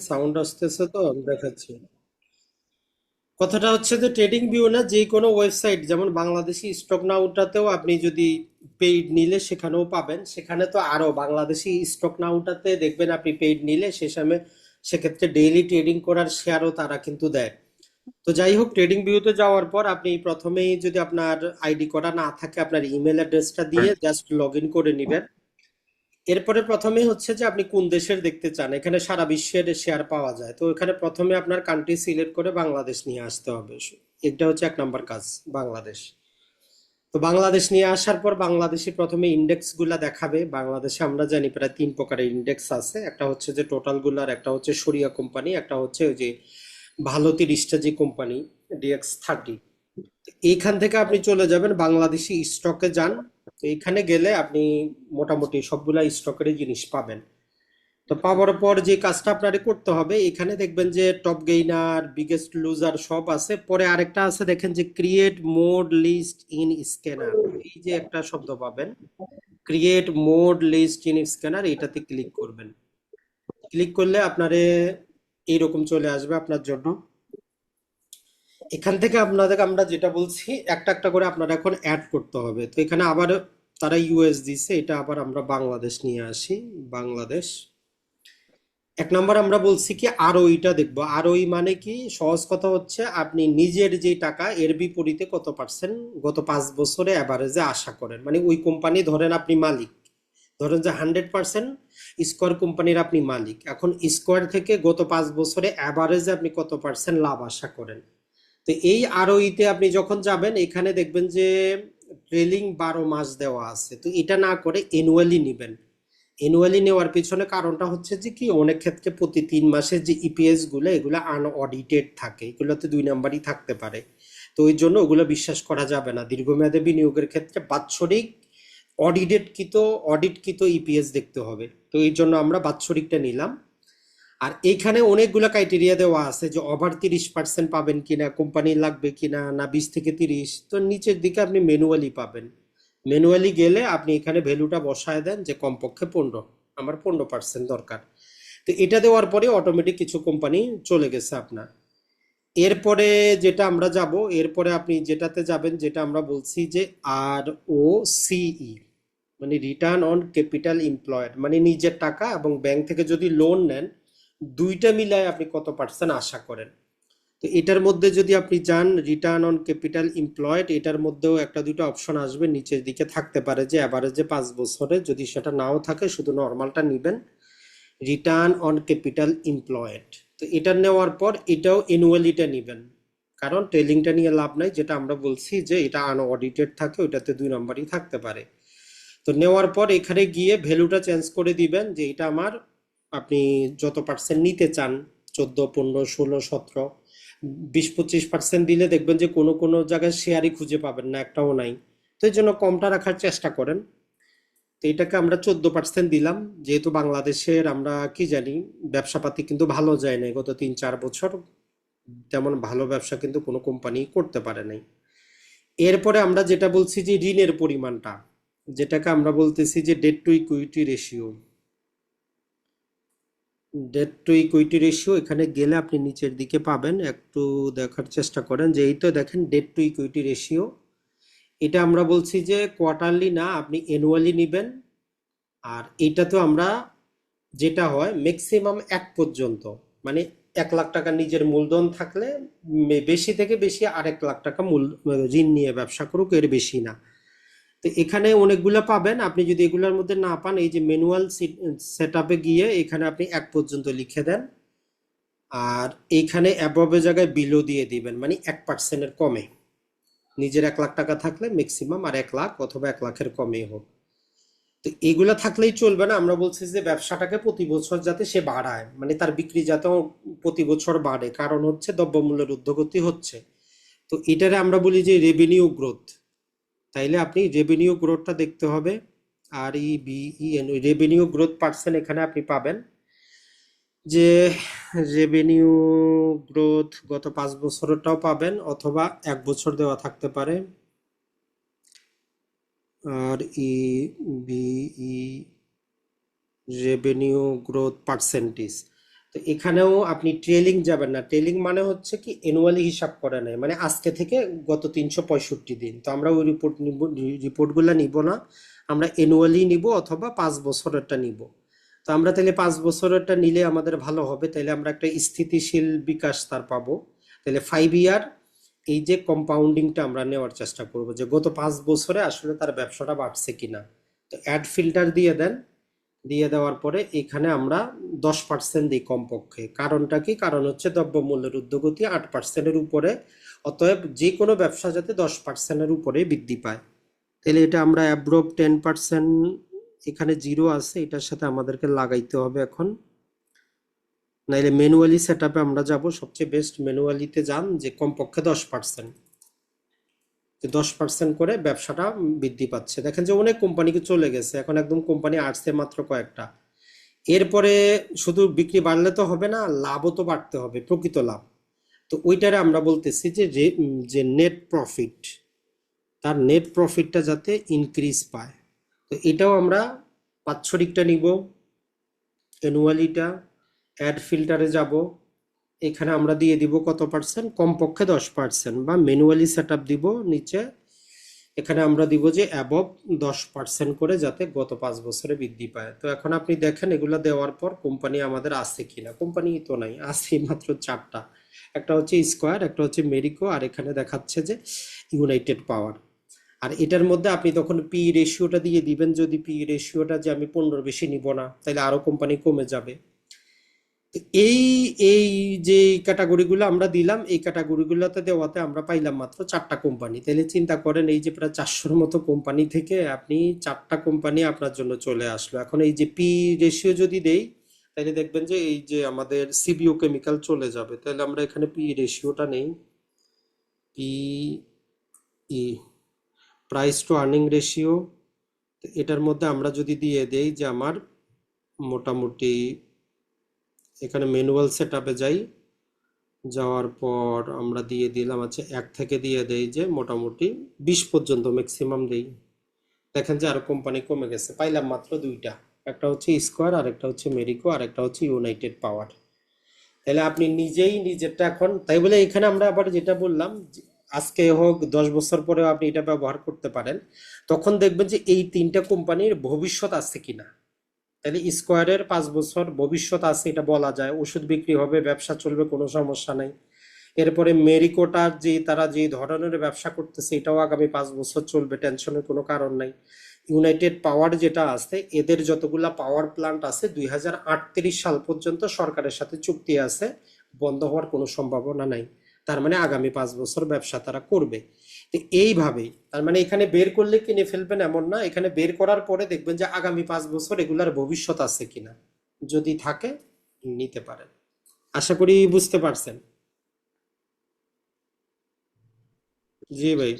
Sound আসতেছে তো আমি দেখাচ্ছি। কথাটা হচ্ছে যে ট্রেডিং ভিউ না যে কোনো ওয়েবসাইট যেমন বাংলাদেশি স্টক নাউটাতেও আপনি যদি পেইড নিলে সেখানেও পাবেন। সেখানে তো আরও বাংলাদেশি স্টক নাউটাতে দেখবেন আপনি পেইড নিলে সে সময় সেক্ষেত্রে ডেইলি ট্রেডিং করার শেয়ারও তারা কিন্তু দেয়। তো যাই হোক ট্রেডিং ভিউতে যাওয়ার পর আপনি প্রথমেই যদি আপনার আইডি করা না থাকে আপনার ইমেল অ্যাড্রেসটা দিয়ে জাস্ট লগ ইন করে নেবেন। এরপরে প্রথমে হচ্ছে যে আপনি কোন দেশের দেখতে চান? এখানে সারা বিশ্বের শেয়ার পাওয়া যায়। তো এখানে প্রথমে আপনার কান্ট্রি সিলেক্ট করে বাংলাদেশ নিয়ে আসতে হবে। এটা হচ্ছে এক নম্বর কাজ, বাংলাদেশ। তো বাংলাদেশ নিয়ে আসার পর বাংলাদেশে প্রথমে ইন্ডেক্সগুলা দেখাবে। বাংলাদেশে আমরা জানি প্রায় তিন প্রকারের ইন্ডেক্স আছে। একটা হচ্ছে যে টোটালগুলার একটা হচ্ছে সরিয়া কোম্পানি একটা হচ্ছে ওই যে ভালো তিরিশটা যে কোম্পানি ডিএক্স থার্টি এইখান থেকে আপনি চলে যাবেন, বাংলাদেশি স্টকে যান। তো এইখানে গেলে আপনি মোটামুটি সবগুলা স্টকের জিনিস পাবেন। তো পাওয়ার পর যে কাজটা আপনারে করতে হবে, এখানে দেখবেন যে টপ গেইনার বিগেস্ট লুজার সব আছে। পরে আরেকটা আছে, দেখেন যে create mode list in scanner এই যে একটা শব্দ পাবেন। Create mode list in scanner এটাতে ক্লিক করবেন। ক্লিক করলে আপনারে এইরকম চলে আসবে আপনার জন্য। এখান থেকে আপনাদের আমরা যেটা বলছি, একটা একটা করে আপনারা এখন অ্যাড করতে হবে। তো এখানে আবার তারা ইউএস দিছে, এটা আবার আমরা বাংলাদেশ নিয়ে আসি, বাংলাদেশ। এক নম্বর আমরা বলছি কি, আরওইটা দেখব। আরওই মানে কি, সহজ কথা হচ্ছে আপনি নিজের যে টাকা, এর বিপরীতে কত পার্সেন্ট গত পাঁচ বছরে অ্যাভারেজে আশা করেন? মানে ওই কোম্পানি ধরেন আপনি মালিক। ধরেন যে হান্ড্রেড পার্সেন্ট স্কোয়ার কোম্পানির আপনি মালিক। এখন স্কোয়ার থেকে গত পাঁচ বছরে অ্যাভারেজে আপনি কত পার্সেন্ট লাভ আশা করেন? তো এই আরওইতে আপনি যখন যাবেন, এখানে দেখবেন যে ট্রেলিং বারো মাস দেওয়া আছে। তো এটা না করে এনুয়ালি নেবেন। এনুয়ালি নেওয়ার পিছনে কারণটা হচ্ছে যে কি, অনেক ক্ষেত্রে প্রতি তিন মাসের যে ইপিএসগুলো, এগুলো আনঅডিটেড থাকে। এগুলোতে দুই নাম্বারই থাকতে পারে। তো ওই জন্য ওগুলো বিশ্বাস করা যাবে না। দীর্ঘমেয়াদে বিনিয়োগের ক্ষেত্রে বাৎসরিক অডিটেড কৃত অডিটকৃত ইপিএস দেখতে হবে। তো এই জন্য আমরা বাৎসরিকটা নিলাম। আর এইখানে অনেকগুলো ক্রাইটেরিয়া দেওয়া আছে যে ওভার তিরিশ পার্সেন্ট পাবেন কিনা কোম্পানি লাগবে কিনা, না বিশ থেকে তিরিশ। তো নিচের দিকে আপনি ম্যানুয়ালি পাবেন। ম্যানুয়ালি গেলে আপনি এখানে ভ্যালুটা বসায় দেন যে কমপক্ষে পনেরো। আমার পনেরো পার্সেন্ট দরকার। তো এটা দেওয়ার পরে অটোমেটিক কিছু কোম্পানি চলে গেছে আপনার। এরপরে যেটা আমরা যাব, এরপরে আপনি যেটাতে যাবেন, যেটা আমরা বলছি যে আর ও সিই মানে রিটার্ন অন ক্যাপিটাল এমপ্লয়েড মানে নিজের টাকা এবং ব্যাংক থেকে যদি লোন নেন দুইটা মিলায় আপনি কত পার্সেন্ট আশা করেন? তো এটার মধ্যে যদি আপনি যান রিটার্ন অন ক্যাপিটাল এমপ্লয়েড এটার মধ্যেও একটা দুটো অপশন আসবে, নিচের দিকে থাকতে পারে যে অ্যাভারেজে পাঁচ বছরে, যদি সেটা নাও থাকে, শুধু নর্মালটা নেবেন। রিটার্ন অন ক্যাপিটাল এমপ্লয়েড তো এটা নেওয়ার পর এটাও অ্যানুয়ালিটা নেবেন। কারণ ট্রেলিংটা নিয়ে লাভ নাই, যেটা আমরা বলছি যে এটা আনঅডিটেড থাকে, ওইটাতে দুই নম্বরই থাকতে পারে। তো নেওয়ার পর এখানে গিয়ে ভ্যালুটা চেঞ্জ করে দিবেন যে এটা আমার আপনি যত পার্সেন্ট নিতে চান, চোদ্দ, পনেরো, ষোলো, সতেরো, বিশ, পঁচিশ পার্সেন্ট দিলে দেখবেন যে কোনো কোনো জায়গায় শেয়ারই খুঁজে পাবেন না, একটাও নাই। তো এই জন্য কমটা রাখার চেষ্টা করেন। তো এটাকে আমরা চোদ্দ পার্সেন্ট দিলাম। যেহেতু বাংলাদেশের আমরা কি জানি, ব্যবসাপাতি কিন্তু ভালো যায় নাই গত তিন, চার বছর। তেমন ভালো ব্যবসা কিন্তু কোনো কোম্পানি করতে পারে নাই। এরপরে আমরা যেটা বলছি যে ঋণের পরিমাণটা, যেটাকে আমরা বলতেছি যে debt to equity ratio debt to equity ratio এখানে গেলে আপনি নিচের দিকে পাবেন। একটু দেখার চেষ্টা করেন যে এই তো দেখেন ডেট টু ইকুইটি রেশিও এটা আমরা বলছি যে কোয়ার্টারলি না, আপনি অ্যানুয়ালি নেবেন। আর এটা তো আমরা যেটা হয় ম্যাক্সিমাম এক পর্যন্ত। মানে এক লাখ টাকা নিজের মূলধন থাকলে বেশি থেকে বেশি আরেক লাখ টাকা মূল ঋণ নিয়ে ব্যবসা করুক, এর বেশি না। তো এখানে অনেকগুলো পাবেন। আপনি যদি এগুলোর মধ্যে না পান, এই যে ম্যানুয়াল সেট গিয়ে এখানে আপনি এক পর্যন্ত লিখে দেন। আর এইখানে অ্যাবভের জায়গায় বিলো দিয়ে দিবেন মানে এক পার্সেন্টের কমে। নিজের এক লাখ টাকা থাকলে ম্যাক্সিমাম আর এক লাখ অথবা এক লাখের কমেই হোক। তো এগুলা থাকলেই চলবে না, আমরা বলছি যে ব্যবসাটাকে প্রতি বছর যাতে সে বাড়ায় মানে তার বিক্রি যাতে প্রতি বছর বাড়ে। কারণ হচ্ছে দ্রব্যমূল্যের ঊর্ধ্বগতি হচ্ছে। তো এটারে আমরা বলি যে রেভিনিউ গ্রোথ তাইলে আপনি রেভিনিউ গ্রোথটা দেখতে হবে। আর E B N revenue growth percent এখানে আপনি পাবেন। যে রেভিনিউ গ্রোথ গত পাঁচ বছরটাও পাবেন অথবা এক বছর দেওয়া থাকতে পারে। আর E B E revenue growth percentage তো এখানেও আপনি ট্রেলিং যাবেন না। ট্রেলিং মানে হচ্ছে কি অ্যানুয়ালি হিসাব করে নেয়। মানে আজকে থেকে গত তিনশো পঁয়ষট্টি দিন। তো আমরা ওই রিপোর্ট নিব রিপোর্টগুলো নিব না। আমরা অ্যানুয়ালি নিব অথবা পাঁচ বছরেরটা নিব। তো আমরা তাহলে পাঁচ বছরেরটা নিলে আমাদের ভালো হবে। তাহলে আমরা একটা স্থিতিশীল বিকাশ তার পাবো। তাহলে ফাইভ ইয়ার এই যে কম্পাউন্ডিংটা আমরা নেওয়ার চেষ্টা করব যে গত পাঁচ বছরে আসলে তার ব্যবসাটা বাড়ছে কিনা। তো অ্যাড ফিল্টার দিয়ে দেন। দিয়ে দেওয়ার পরে এখানে আমরা দশ পার্সেন্ট দিই কমপক্ষে। কারণটা কি? কারণ হচ্ছে দ্রব্যমূল্যের ঊর্ধ্বগতি আট পার্সেন্টের উপরে, অতএব যে কোনো ব্যবসা যাতে দশ পার্সেন্টের উপরে বৃদ্ধি পায়। তাহলে এটা আমরা অ্যাব্রোভ টেন পার্সেন্ট এখানে জিরো আছে, এটার সাথে আমাদেরকে লাগাইতে হবে এখন। নাইলে ম্যানুয়ালি সেট আমরা যাব, সবচেয়ে বেস্ট ম্যানুয়ালিতে যান যে কমপক্ষে দশ পার্সেন্ট দশ পার্সেন্ট করে ব্যবসাটা বৃদ্ধি পাচ্ছে। দেখেন যে অনেক কোম্পানিকে চলে গেছে, এখন একদম কোম্পানি আসছে মাত্র কয়েকটা। এরপরে শুধু বিক্রি বাড়লে তো হবে না, লাভও তো বাড়তে হবে, প্রকৃত লাভ। তো ওইটারে আমরা বলতেছি যে যে নেট প্রফিট তার নেট প্রফিটটা যাতে ইনক্রিজ পায়। তো এটাও আমরা বাৎসরিকটা নিব অ্যানুয়ালিটা অ্যাড ফিল্টারে যাব। এখানে আমরা দিয়ে দিব কত পার্সেন্ট কমপক্ষে দশ পার্সেন্ট বা ম্যানুয়ালি সেট দিব নিচে। এখানে আমরা দিব যে অ্যাবভ দশ পার্সেন্ট করে যাতে গত পাঁচ বছরে বৃদ্ধি পায়। তো এখন আপনি দেখেন এগুলো দেওয়ার পর কোম্পানি আমাদের আছে কিনা? কোম্পানি তো নাই, আছে মাত্র চারটা। একটা হচ্ছে স্কোয়ার একটা হচ্ছে মেরিকো আর এখানে দেখাচ্ছে যে ইউনাইটেড পাওয়ার আর এটার মধ্যে আপনি তখন পি রেশিওটা দিয়ে দিবেন। যদি পি রেশিওটা যে আমি পনেরো বেশি নিব না, তাহলে আরও কোম্পানি কমে যাবে। এই এই যে ক্যাটাগরিগুলো আমরা দিলাম, এই ক্যাটাগরিগুলোতে দেওয়াতে আমরা পাইলাম মাত্র চারটা কোম্পানি তাহলে চিন্তা করেন, এই যে প্রায় চারশোর মতো কোম্পানি থেকে আপনি চারটা কোম্পানি আপনার জন্য চলে আসলো। এখন এই যে পি রেশিও যদি দেই, তাহলে দেখবেন যে এই যে আমাদের সিবিও কেমিক্যাল চলে যাবে। তাহলে আমরা এখানে পি রেশিওটা নেই। P E price to earning ratio এটার মধ্যে আমরা যদি দিয়ে দেই যে আমার মোটামুটি এখানে ম্যানুয়াল সেট আপে যাই। যাওয়ার পর আমরা দিয়ে দিলাম আচ্ছা এক থেকে দিয়ে দেই যে মোটামুটি বিশ পর্যন্ত ম্যাক্সিমাম দেই। দেখেন যে আরও কোম্পানি কমে গেছে। পাইলাম মাত্র দুইটা। একটা হচ্ছে স্কোয়ার আর একটা হচ্ছে মেরিকো আর একটা হচ্ছে ইউনাইটেড পাওয়ার তাহলে আপনি নিজেই নিজেরটা এখন, তাই বলে এখানে আমরা আবার যেটা বললাম আজকে হোক, দশ বছর পরেও আপনি এটা ব্যবহার করতে পারেন। তখন দেখবেন যে এই তিনটা কোম্পানির ভবিষ্যৎ আছে কিনা। তাহলে স্কোয়ারের পাঁচ বছর ভবিষ্যৎ আছে এটা বলা যায়। ওষুধ বিক্রি হবে, ব্যবসা চলবে, কোনো সমস্যা নাই। এরপরে মেরিকোটার যে তারা যে ধরনের ব্যবসা করতেছে, এটাও আগামী পাঁচ বছর চলবে, টেনশনের কোনো কারণ নাই। ইউনাইটেড পাওয়ার যেটা আছে, এদের যতগুলা পাওয়ার প্ল্যান্ট আছে, দুই হাজার আটত্রিশ সাল পর্যন্ত সরকারের সাথে চুক্তি আছে, বন্ধ হওয়ার কোনো সম্ভাবনা নাই। তার মানে আগামী পাঁচ বছর ব্যবসা তারা করবে। এইভাবেই তার মানে এখানে বের করলে কিনে ফেলবেন এমন না, এখানে বের করার পরে দেখবেন যে আগামী পাঁচ বছর এগুলার ভবিষ্যৎ আছে কিনা, যদি থাকে নিতে পারেন। আশা করি বুঝতে পারছেন। জি ভাই।